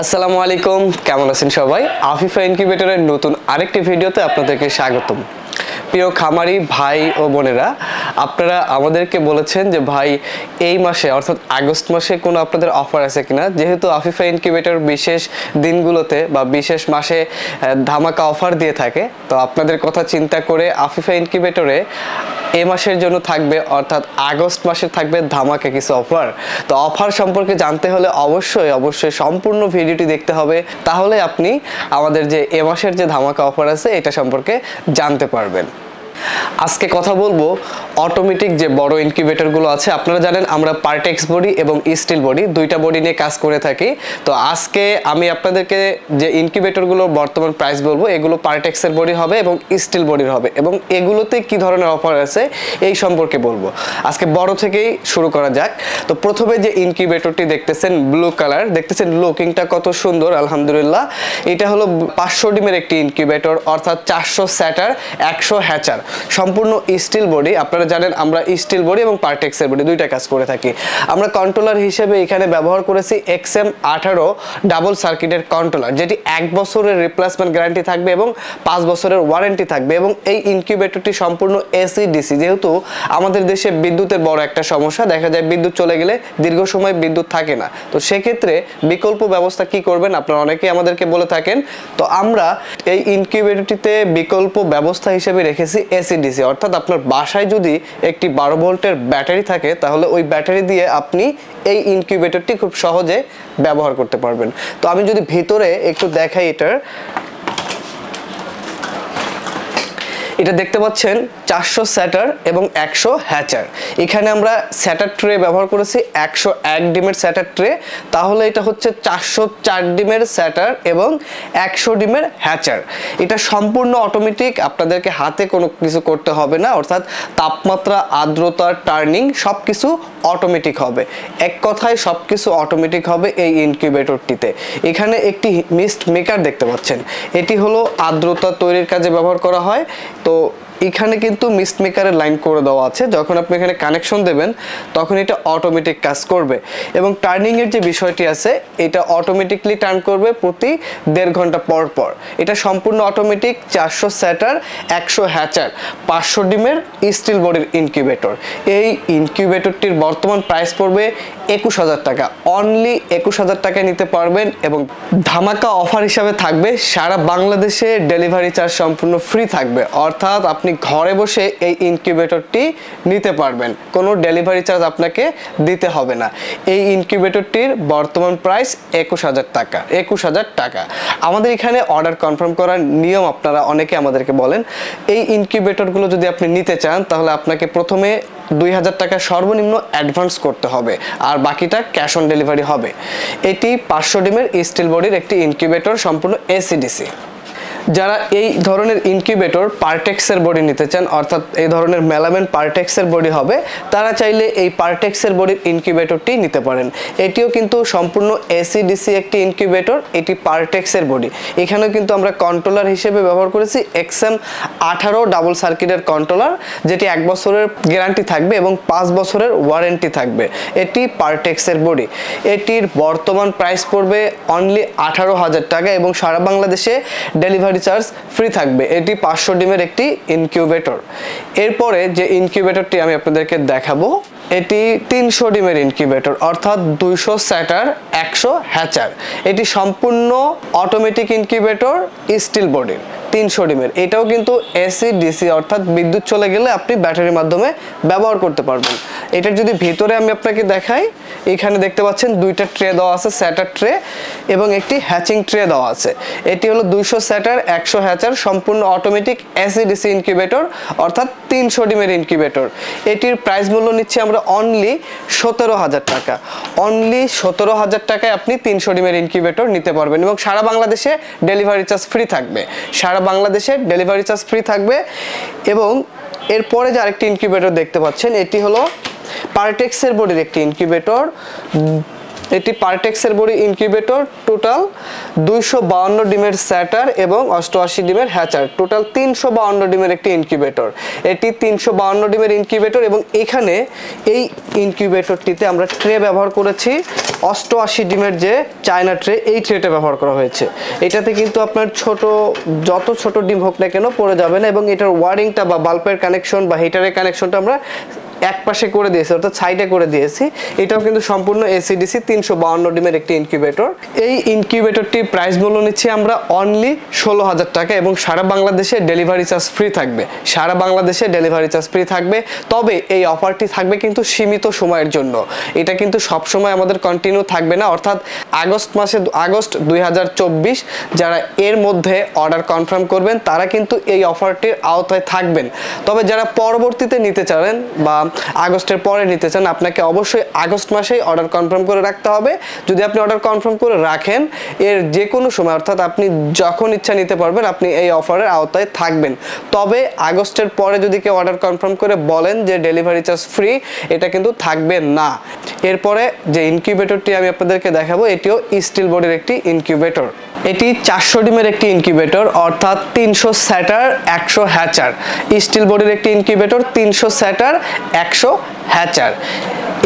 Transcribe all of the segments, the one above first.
আসসালামু আলাইকুম, কেমন আছেন সবাই? আফিফা ইনকিউবেটরের নতুন আরেকটি ভিডিওতে আপনাদেরকে স্বাগতম। প্রিয় খামারি ভাই ও বোনেরা আপনারা আমাদেরকে বলেছেন যে ভাই, এই মাসে, অর্থাৎ আগস্ট মাসে কোনো আপনাদের অফার আছে কিনা? যেহেতু আফিফা ইনকিউবেটর বিশেষ দিনগুলোতে বা বিশেষ মাসে ধামাকা অফার দিয়ে থাকে, তো আপনাদের কথা চিন্তা করে আফিফা ইনকিউবেটরে এ মাসের জন্য থাকবে, অর্থাৎ আগস্ট মাসে থাকবে ধামাকা কিছু অফার তো অফার সম্পর্কে জানতে হলে অবশ্যই অবশ্যই সম্পূর্ণ ভিডিওটি দেখতে হবে। তাহলে আপনি আমাদের যে এ মাসের যে ধামাকা অফার আছে, এটা সম্পর্কে জানতে পারবেন। আজকে কথা বলব অটোমেটিক যে বড় ইনকিউবেটরগুলো আছে, আপনারা জানেন আমরা পার্টেক্স বডি এবং স্টিল বডি দুইটা বডি নিয়ে কাজ করে থাকি। তো আজকে আমি আপনাদেরকে যে ইনকিউবেটরগুলোর বর্তমান প্রাইস বলব, এগুলো পার্টেক্সের বডি হবে এবং স্টিল বডির হবে। এবং এগুলোতে কি ধরনের অফার আছে, এই সম্পর্কে বলব। আজকে বড় থেকেই শুরু করা যাক। তো প্রথমে যে ইনকিউবেটরটি দেখতেছেন ব্লু কালার দেখতেছেন লুকিংটা কত সুন্দর, আলহামদুলিল্লাহ। এটা হলো পাঁচশো ডিমের একটি ইনকিউবেটর অর্থাৎ চারশো স্যাটার একশো হ্যাচার সম্পূর্ণ স্টিল বডি আপনারা জানেন আমরা স্টিল বডি এবং পার্টেক্সের বডি দুইটা কাজ করে থাকি। আমরা কন্ট্রোলার হিসেবে এখানে ব্যবহার করেছি এক্সএম আঠারো ডাবল সার্কিটের কন্ট্রোলার যেটি এক বছরের রিপ্লেসমেন্ট গ্যারান্টি থাকবে এবং পাঁচ বছরের ওয়ারেন্টি থাকবে এবং এই ইনকিউবেটরটি সম্পূর্ণ এসি ডিসি যেহেতু আমাদের দেশে বিদ্যুতের বড় একটা সমস্যা, দেখা যায় বিদ্যুৎ চলে গেলে দীর্ঘ সময় বিদ্যুৎ থাকে না। তো সেক্ষেত্রে বিকল্প ব্যবস্থা কি করবেন আপনারা অনেকেই আমাদেরকে বলে থাকেন। তো আমরা এই ইনকিউবেটরটিতে বিকল্প ব্যবস্থা হিসেবে রেখেছি এসি ডিসি অর্থাৎ আপনার বাসায় যদি একটি বারো ভোল্টের ব্যাটারি থাকে, তাহলে ওই ব্যাটারি দিয়ে আপনি এই ইনকিউবেটরটি খুব সহজে ব্যবহার করতে পারবেন। তো আমি যদি ভেতরে একটু দেখাই এটার এটা দেখতে পাচ্ছেন চারশো স্যাটার এবং একশো হ্যাচার। এখানে আমরা স্যাটার ট্রে ব্যবহার করেছি একশো এক ডিমের স্যাটার ট্রে। তাহলে এটা হচ্ছে চারশো চার ডিমের স্যাটার এবং একশো ডিমের হ্যাচার। এটা সম্পূর্ণ অটোমেটিক আপনাদেরকে হাতে কোনো কিছু করতে হবে না, অর্থাৎ তাপমাত্রা, আর্দ্রতা টার্নিং সব কিছু অটোমেটিক হবে। এক কথায় সব কিছু অটোমেটিক হবে এই ইনকিউবেটরটিতে এখানে একটি মিস্ট মেকার দেখতে পাচ্ছেন। এটি হলো আর্দ্রতা তৈরির কাজে ব্যবহার করা হয়। তো এখানে কিন্তু মিস্ট মেকারের লাইন করে দেওয়া আছে। যখন আপনি এখানে কানেকশন দেবেন, তখন এটা অটোমেটিক কাজ করবে। এবং টার্নিং এর যে বিষয়টি আছে, এটা অটোমেটিকলি টার্ন করবে প্রতি দেড় ঘণ্টা পর পর। এটা সম্পূর্ণ অটোমেটিক চারশো স্যাটার একশো হ্যাচার পাঁচশো ডিমের স্টিল বডির ইনকিউবেটর এই ইনকিউবেটরটির বর্তমান প্রাইস পড়বে একুশ হাজার টাকা। অনলি একুশ হাজার টাকায় নিতে পারবেন এবং ধামাকা অফার হিসাবে থাকবে। সারা বাংলাদেশে ডেলিভারি চার্জ সম্পূর্ণ ফ্রি থাকবে। অর্থাৎ আপনি ঘরে বসে এই ইনকিউবেটরটি নিতে পারবেন। কোনো ডেলিভারি চার্জ আপনাকে দিতে হবে না। এই ইনকিউবেটরটির বর্তমান প্রাইস একুশ হাজার টাকা, একুশ হাজার টাকা। আমাদের এখানে অর্ডার কনফার্ম করার নিয়ম আপনারা অনেকে আমাদেরকে বলেন, এই ইনকিউবেটরগুলো যদি আপনি নিতে চান, তাহলে আপনাকে প্রথমে দুই হাজার টাকা সর্বনিম্ন অ্যাডভান্স করতে হবে, আর বাকিটা ক্যাশ অন ডেলিভারি হবে। এটি পাঁচশো ডিমের স্টিল বডির একটি ইনকিউবেটর, সম্পূর্ণ এসিডিসি যারা এই ধরনের ইনকিউবেটর পার্টেক্সের বডি নিতে চান, অর্থাৎ এই ধরনের মেলামেন পার্টেক্সের বডি হবে, তারা চাইলে এই পার্টেক্সের বডির ইনকিউবেটরটি নিতে পারেন। এটিও কিন্তু সম্পূর্ণ এসি ডিসি একটি ইনকিউবেটর এটি পার্টেক্সের বডি এখানেও কিন্তু আমরা কন্ট্রোলার হিসেবে ব্যবহার করেছি এক্সএম আঠারো ডাবল সার্কিটের কন্ট্রোলার যেটি এক বছরের গ্যারান্টি থাকবে এবং পাঁচ বছরের ওয়ারেন্টি থাকবে। এটি পার্টেক্সের বডি এটির বর্তমান প্রাইস পড়বে অনলি আঠারো হাজার টাকা এবং সারা বাংলাদেশে ডেলিভারি চার্জ ফ্রি থাকবে। এটি পাঁচশো ডিমের একটি ইনকিউবেটর এরপরে যে ইনকিউবেটরটি আমি আপনাদেরকে দেখাবো, এটি তিনশো ডিমের ইনকিউবেটর অর্থাৎ দুইশো স্যাটার, একশো হ্যাচার। এটি সম্পূর্ণ অটোমেটিক ইনকিউবেটর স্টিল বডির তিনশো ডিমের। এটাও কিন্তু এসি ডিসি অর্থাৎ বিদ্যুৎ চলে গেলে আপনি ব্যাটারির মাধ্যমে ব্যবহার করতে পারবেন। এটার যদি ভেতরে আমি আপনাকে দেখাই, এখানে দেখতে পাচ্ছেন দুইটা ট্রে দেওয়া আছে, স্যাটার ট্রে এবং একটি হ্যাচিং ট্রে দেওয়া আছে। এটি হলো দুইশো স্যাটার, একশো হ্যাচার, সম্পূর্ণ অটোমেটিক এসি ডিসি ইনকিউবেটর অর্থাৎ তিনশো ডিমের ইনকিউবেটর এটির প্রাইস মূল্য নিচ্ছে আমরা অনলি সতেরো হাজার টাকা। অনলি সতেরো হাজার টাকায় আপনি তিনশো ডিমের ইনকিউবেটর নিতে পারবেন এবং সারা বাংলাদেশে ডেলিভারি চার্জ ফ্রি থাকবে। সারা বাংলাদেশে ডেলিভারি চার্জ ফ্রি থাকবে এবং এরপরে যে আরেকটি ইনকিউবেটর দেখতে পাচ্ছেন, এটি হলো পারটেক্সের বোর্ডের একটি ইনকিউবেটর এটি পার্টেক্সের বড়ি ইনকিউবেটর টোটাল দুইশো বাউন্ন ডিমের স্যাটার এবং অষ্টআশি ডিমের হ্যাচার টোটাল তিনশো বাউন্ন ডিমের একটি ইনকিউবেটর এটি তিনশো বাউন্ন ডিমের ইনকিউবেটর এবং এখানে এই ইনকিউবেটরটিতে আমরা ট্রে ব্যবহার করেছি। অষ্টআশি ডিমের যে চায়না ট্রে এই ট্রেটা ব্যবহার করা হয়েছে। এটাতে কিন্তু আপনার ছোট, যত ছোট ডিম হোক না কেন পড়ে যাবে না এবং এটার ওয়ারিংটা বা বাল্বের কানেকশন বা হিটারের কানেকশনটা আমরা এক পাশে করে দিয়েছি, অর্থাৎ সাইডে করে দিয়েছি। এটাও কিন্তু সম্পূর্ণ এসিডিসি তিনশো বাউন্ন ডিমের একটি ইনকিউবেটর এই ইনকিউবেটরটির প্রাইস মূল্য নিচ্ছি আমরা অনলি ষোলো হাজার টাকা এবং সারা বাংলাদেশে ডেলিভারি চার্জ ফ্রি থাকবে। সারা বাংলাদেশে ডেলিভারি চার্জ ফ্রি থাকবে। তবে এই অফারটি থাকবে কিন্তু সীমিত সময়ের জন্য। এটা কিন্তু সব সময় আমাদের কন্টিনিউ থাকবে না। অর্থাৎ আগস্ট মাসে, আগস্ট দুই হাজার চব্বিশ যারা এর মধ্যে অর্ডার কনফার্ম করবেন, তারা কিন্তু এই অফারটির আওতায় থাকবেন। তবে যারা পরবর্তীতে নিতে চান বা আগস্টের পরে নিতে চান, আপনাকে অবশ্যই আগস্ট মাসেই অর্ডার কনফার্ম করে রাখতে হবে। যদি আপনি অর্ডার কনফার্ম করে রাখেন, এর যে কোনো সময়, অর্থাৎ আপনি যখন ইচ্ছা নিতে পারবেন, আপনি এই অফারের আওতায় থাকবেন। তবে আগস্টের পরে যদি কেউ অর্ডার কনফার্ম করে বলেন যে ডেলিভারি চার্জ ফ্রি এটা কিন্তু থাকবে না। এরপরে যে ইনকিউবেটরটি আমি আপনাদেরকে দেখাবো, এটিও স্টিল বোর্ডের একটি ইনকিউবেটর এটি চারশো ডিমের একটি ইনকিউবেটর অর্থাৎ তিনশো স্যাটার, একশো হ্যাচার। স্টিল বোর্ডের একটি ইনকিউবেটর তিনশো স্যাটার, একশো হ্যাচার।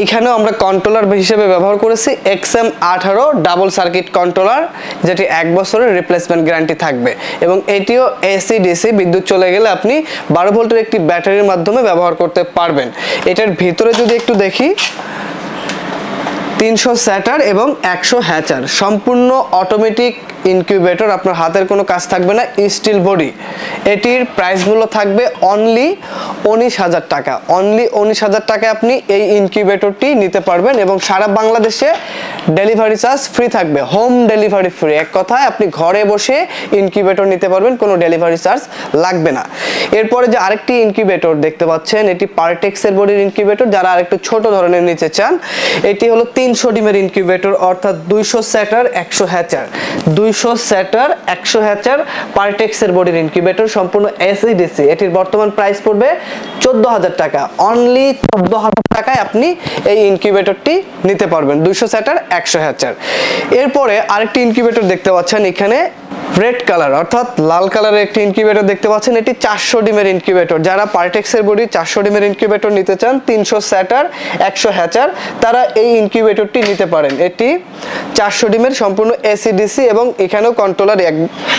এখানেও আমরা কন্ট্রোলার হিসেবে ব্যবহার করেছি এক্সএম আঠারো ডাবল সার্কিট কন্ট্রোলার যেটি এক বছরের রিপ্লেসমেন্ট গ্যারান্টি থাকবে। এবং এটিও এসি ডিসি বিদ্যুৎ চলে গেলে আপনি বারো ভোল্টের একটি ব্যাটারির মাধ্যমে ব্যবহার করতে পারবেন। এটার ভিতরে যদি একটু দেখি তিনশো স্যাটার এবং একশো হ্যাচার। সম্পূর্ণ অটোমেটিক ইনকিউবেটর আপনার হাতের কোনো কাজ থাকবে না স্টিল বডি এটির প্রাইসগুলো থাকবে অনলি উনিশ হাজার টাকা। অনলি উনিশ হাজার টাকায় আপনি এই ইনকিউবেটরটি নিতে পারবেন এবং সারা বাংলাদেশে ডেলিভারি চার্জ ফ্রি থাকবে। হোম ডেলিভারি ফ্রি এক কথায় আপনি ঘরে বসে ইনকিউবেটর নিতে পারবেন, কোনো ডেলিভারি চার্জ লাগবে না। এরপরে যে আরেকটি ইনকিউবেটর দেখতে পাচ্ছেন, এটি পার্টেক্সের বডির ইনকিউবেটর যারা আরেকটু ছোট ধরনের নিতে চান, এটি হলো তিনশো ডিমের ইনকিউবেটর অর্থাৎ দুইশো স্যাটার একশো হ্যাচার। দুইশো স্যাটার একশো হ্যাচার পার্টেক্সের বডির ইনকিউবেটর সম্পূর্ণ এসিডিসি এটির বর্তমান প্রাইস পড়বে চোদ্দ হাজার টাকা। অনলি চোদ্দ হাজার টাকায় আপনি এই ইনকিউবেটরটি নিতে পারবেন। দুইশো স্যাটার একশো হ্যাচার এরপরে আরেকটি ইনকিউবেটর দেখতে পাচ্ছেন এখানে। রেড কালার, অর্থাৎ লাল কালারের একটি ইনকিউবেটর দেখতে পাচ্ছেন। এটি চারশো ডিমের ইনকিউবেটর যারা পার্টেক্সের বডি চারশো ডিমের ইনকিউবেটর নিতে চান, তিনশো স্যাটার, একশো হ্যাচার, তারা এই ইনকিউবেটরটি নিতে পারেন। এটি চারশো ডিমের সম্পূর্ণ এসিডিসি এবং এখানেও কন্ট্রোলার এক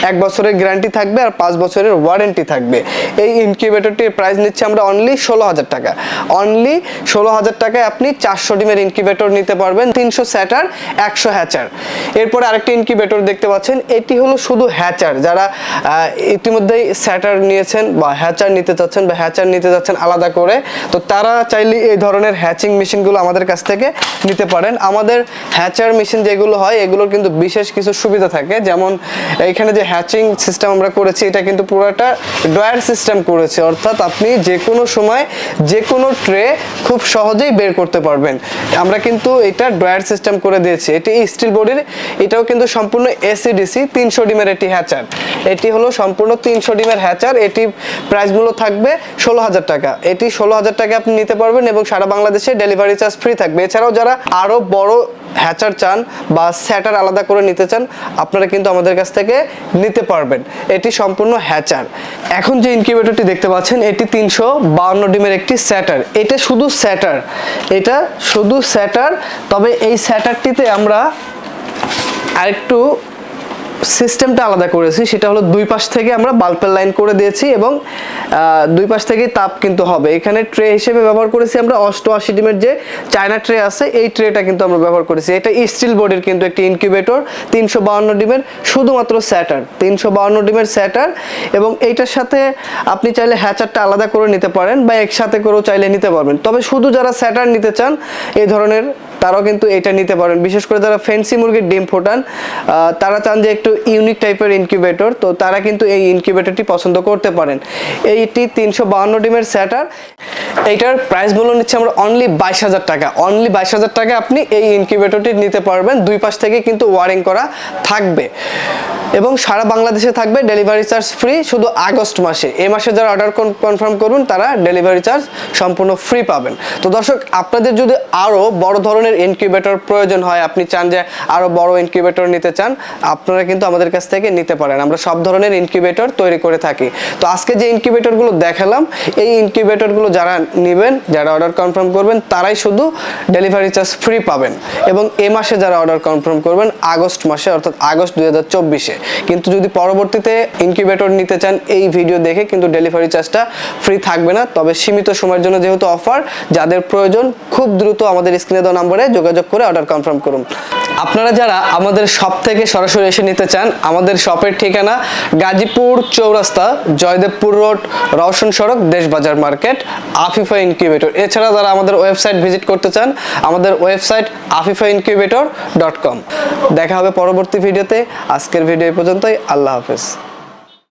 এক বছরের গ্যারান্টি থাকবে আর পাঁচ বছরের ওয়ারেন্টি থাকবে। এই ইনকিউবেটরটির প্রাইস নিচ্ছে আমরা অনলি ষোলো হাজার টাকা। অনলি ষোলো হাজার টাকায় আপনি চারশো ডিমের ইনকিউবেটর নিতে পারবেন। তিনশো স্যাটার, একশো হ্যাচার। এরপরে আরেকটি ইনকিউবেটর দেখতে পাচ্ছেন। এটি হলো শুধু হ্যাচার যারা ইতিমধ্যেই স্যাটার নিয়েছেন বা হ্যাচার নিতে চাচ্ছেন বা হ্যাচার নিতে যাচ্ছেন আলাদা করে, তো তারা চাইলে এই ধরনের হ্যাচিং মেশিনগুলো আমাদের কাছ থেকে নিতে পারেন। আমাদের হ্যাচার মেশিন যেগুলো হয়, এগুলোর কিন্তু বিশেষ কিছু সুবিধা থাকে। যেমন এখানে যে হ্যাচিং সিস্টেম আমরা করেছি, এটা কিন্তু পুরোটা ড্রয়ার সিস্টেম করেছে। অর্থাৎ আপনি যে কোনো সময় যে কোনো ট্রে খুব সহজেই বের করতে পারবেন। আমরা কিন্তু এটা ড্রয়ার সিস্টেম করে দিয়েছি। এটি স্টিল বডির এটাও কিন্তু সম্পূর্ণ এসিডিসি তিনশো ডিমের এটি হ্যাচার। এটি হলো সম্পূর্ণ তিনশো ডিমের হ্যাচার। এটি প্রাইস মূল্য থাকবে ষোলো হাজার টাকা। এটি ষোলো হাজার টাকা আপনি নিতে পারবেন এবং সারা বাংলাদেশে ডেলিভারি চার্জ ফ্রি থাকবে। এছাড়াও যারা আরও বড় হ্যাচার চান বা স্যাটার আলাদা করে নিতে চান, আপনারা কিন্তু আমাদের কাছ থেকে নিতে পারবেন। এটি সম্পূর্ণ হ্যাচার। এখন যে ইনকিউবেটরটি দেখতে পাচ্ছেন, এটি তিনশো বাউন্ন ডিমের একটি স্যাটার এটা শুধু স্যাটার এটা শুধু স্যাটার তবে এই স্যাটারটিতে আমরা আরেকটু সিস্টেমটা আলাদা করেছি, সেটা হলো দুই পাশ থেকে আমরা বাল্বের লাইন করে দিয়েছি এবং দুই পাশ থেকে তাপ কিন্তু হবে। এখানে ট্রে হিসেবে ব্যবহার করেছি আমরা অষ্টআশি ডিমের যে চায়না ট্রে আছে, এই ট্রেটা কিন্তু আমরা ব্যবহার করেছি। এটা স্টিল বডির কিন্তু একটি ইনকিউবেটর, তিনশো বাউন্ন ডিমের শুধুমাত্র স্যাটার, তিনশো বাউন্ন ডিমের স্যাটার এবং এইটার সাথে আপনি চাইলে হ্যাচারটা আলাদা করে নিতে পারেন বা একসাথে করেও চাইলে নিতে পারবেন। তবে শুধু যারা স্যাটার নিতে চান, এই ধরনের তারাও কিন্তু এটা নিতে পারেন। বিশেষ করে যারা ফ্যান্সি মুরগির ডিম ফোটান তারা চান যে একটু ইউনিক টাইপের ইনকিউবেটর তো তারা কিন্তু এই ইনকিউবেটরটি পছন্দ করতে পারেন। এইটি তিনশো বাহান্ন ডিমের স্যাটার এইটার প্রাইস মূল্য নিচ্ছে আমরা অনলি বাইশ হাজার টাকা। অনলি বাইশ হাজার টাকা আপনি এই ইনকিউবেটরটি নিতে পারবেন। দুই পাশ থেকে কিন্তু ওয়ারিং করা থাকবে। এবং সারা বাংলাদেশে থাকবে ডেলিভারি চার্জ ফ্রি শুধু আগস্ট মাসে। এ মাসে যারা অর্ডার কনফার্ম করবেন, তারা ডেলিভারি চার্জ সম্পূর্ণ ফ্রি পাবেন। তো দর্শক, আপনাদের যদি আরও বড় ধরনের ইনকিউবেটর প্রয়োজন হয়, আপনি চান যে আরও বড় ইনকিউবেটর নিতে চান, আপনারা কিন্তু আমাদের কাছ থেকে নিতে পারেন। আমরা সব ধরনের ইনকিউবেটর তৈরি করে থাকি। তো আজকে যে ইনকিউবেটরগুলো দেখালাম, এই ইনকিউবেটরগুলো যারা নেবেন, যারা অর্ডার কনফার্ম করবেন, তারাই শুধু ডেলিভারি চার্জ ফ্রি পাবেন। এবং এ মাসে যারা অর্ডার কনফার্ম করবেন, আগস্ট মাসে, অর্থাৎ আগস্ট দুই হাজার চব্বিশে। কিন্তু যদি পরবর্তীতে ইনকিউবেটর নিতে চান, এই ভিডিও দেখে কিন্তু ডেলিভারি চার্জটা ফ্রি থাকবে না। তবে সীমিত সময়ের জন্য যেহেতু অফার যাদের প্রয়োজন, খুব দ্রুত আমাদের স্ক্রিনে দেওয়া নম্বরে যোগাযোগ করে অর্ডার কনফার্ম করুন। আপনারা যারা আমাদের শপ থেকে সরাসরি এসে নিতে চান, আমাদের শপের ঠিকানা গাজীপুর চৌরাস্তা, জয়দেবপুর রোড, রওশন সড়ক, দেশবাজার মার্কেট, আফিফা ইনকিউবেটর। এছাড়া যারা আমাদের ওয়েবসাইট ভিজিট করতে চান, আমাদের website Afifa incubator dot com দেখা হবে পরবর্তী ভিডিওতে আজকের ভিডিও পর্যন্তই। আল্লাহ হাফেজ।